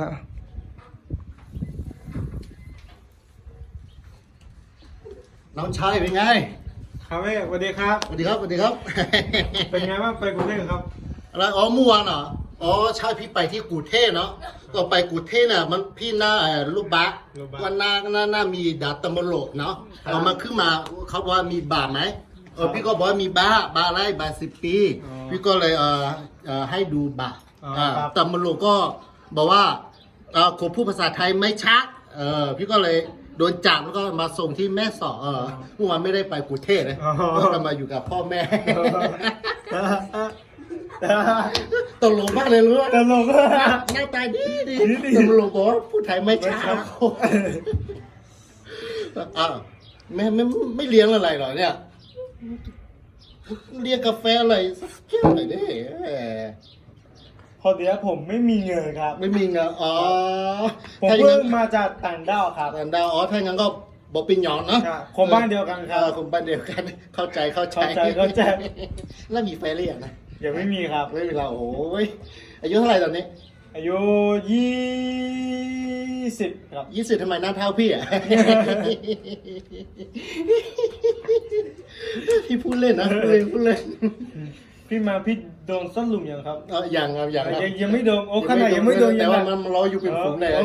ครับน้องชายเป็นไง ครับแม่สวัสดีครับ สวัสดีครับ สวัสดีครับ เป็นไงบ้างไปกรุงเทพครับ อะไร อ๋อเมื่อวานเหรอ อ๋อ ใช่ พี่ไปที่กูเทพเนาะก็ไปกูเทพน่ะ มันพี่หน้าเอ่อลูกบะลูกบะวันหน้าหน้าหน้ามีดาตมโลกเนาะเอามาขึ้นมาเขาบอกว่ามีบาไหมเออพี่ก็บอกว่ามีบาบาอะไรบาสิบปีอ๋อพี่ก็เลยเออเออให้ดูบาอ๋ออ่าครับตมโลกก็ บอกว่าเออคนพูดภาษาไทยไม่ชัดเออพี่ก็เลยโดนจับแล้วก็มาส่งที่แม่สอดเออเมื่อวานไม่ได้ไปกูเทพเลยอ๋อ ก็จะมาอยู่กับพ่อแม่ ตลกมากเลยรู้ไหมตลก หน้าตาดีดีดีดีตลกบอกว่าพูดไทยไม่ชัดไม่ชัดอ้าวไม่ไม่ไม่เลี้ยงอะไรเหรอเนี่ย เลี้ยงกาแฟอะไรสักแก้วหน่อยดิแหม พอดีแล้วผมไม่มีเงินครับไม่มีเงินอ๋อผมถ้าอย่างเพิ่นั้งนมาจากต่างด้าวครับอันดาวอ๋อถ้าอย่างนั้นก็บอกปินหยองเนาะครับคนบ้านเดียวกันครับเออคนบ้านเดียวกัน เข้าใจเข้าใจเข้าใจเข้าใจ แล้วมีแฟนหรือยังนะยังไม่มีครับ ไม่มีเราโอ้ยอายุเท่าไหร่ตอนนี้อายุยี่สิบครับ ยี่สิบทำไมหน้าเท่าพี่อะ พี่พูดเล่นนะพูดเล่นพูดเล่น พี่มาพี่โดนส้นหลุมยังครับเอออย่างครับอย่างครับยังยังไม่โดนโอ้ขนาดยังไม่โดนแต่ยังว่าหนักมันรออยู่เป็นฝูงเลยเออ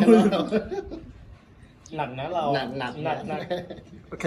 หนักนะเราหนักหนัก หนักหนักโอเค